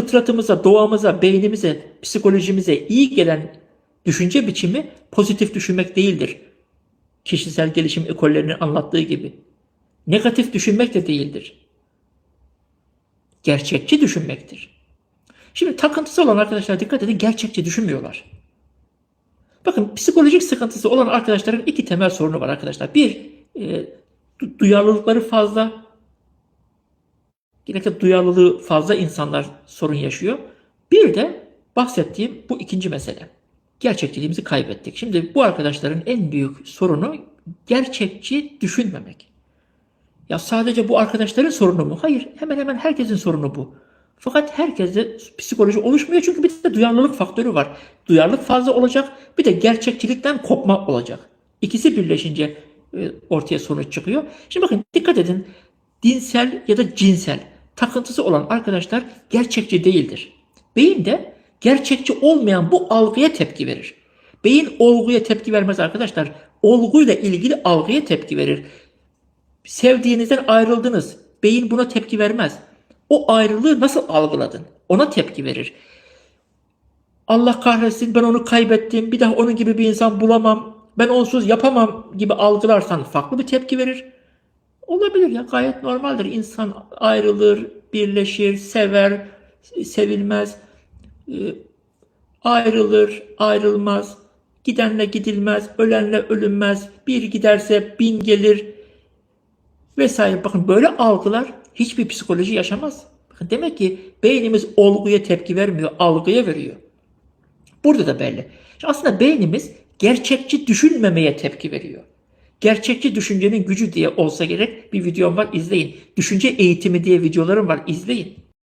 fıtratımıza, doğamıza, beynimize, psikolojimize iyi gelen düşünce biçimi pozitif düşünmek değildir. Kişisel gelişim ekollerinin anlattığı gibi. Negatif düşünmek de değildir. Gerçekçi düşünmektir. Şimdi takıntısı olan arkadaşlar dikkat edin gerçekçi düşünmüyorlar. Bakın psikolojik sıkıntısı olan arkadaşların iki temel sorunu var arkadaşlar. Bir, e, du- duyarlılıkları fazla. Genellikle duyarlılığı fazla insanlar sorun yaşıyor. Bir de bahsettiğim bu ikinci mesele. Gerçekçiliğimizi kaybettik. Şimdi bu arkadaşların en büyük sorunu gerçekçi düşünmemek. Ya sadece bu arkadaşların sorunu mu? Hayır, hemen hemen herkesin sorunu bu. Fakat herkeste psikoloji oluşmuyor çünkü bir de duyarlılık faktörü var. Duyarlılık fazla olacak, bir de gerçekçilikten kopma olacak. İkisi birleşince e, ortaya sonuç çıkıyor. Şimdi bakın dikkat edin. Dinsel ya da cinsel takıntısı olan arkadaşlar gerçekçi değildir. Beyin de gerçekçi olmayan bu algıya tepki verir. Beyin olguya tepki vermez arkadaşlar. Olguyla ilgili algıya tepki verir. Sevdiğinizden ayrıldınız. Beyin buna tepki vermez. O ayrılığı nasıl algıladın? Ona tepki verir. Allah kahretsin ben onu kaybettim. Bir daha onun gibi bir insan bulamam. Ben onsuz yapamam gibi algılarsan farklı bir tepki verir. Olabilir ya gayet normaldir. İnsan ayrılır, birleşir, sever, sevilmez, e, ayrılır, ayrılmaz, gidenle gidilmez, ölenle ölünmez, bir giderse bin gelir vesaire. Bakın böyle algılar hiçbir psikoloji yaşamaz. Bakın demek ki beynimiz olguya tepki vermiyor, algıya veriyor. Burada da belli. Aslında beynimiz gerçekçi düşünmemeye tepki veriyor. Gerçekçi düşüncenin gücü diye olsa gerek bir videom var izleyin. Düşünce eğitimi diye videolarım var izleyin.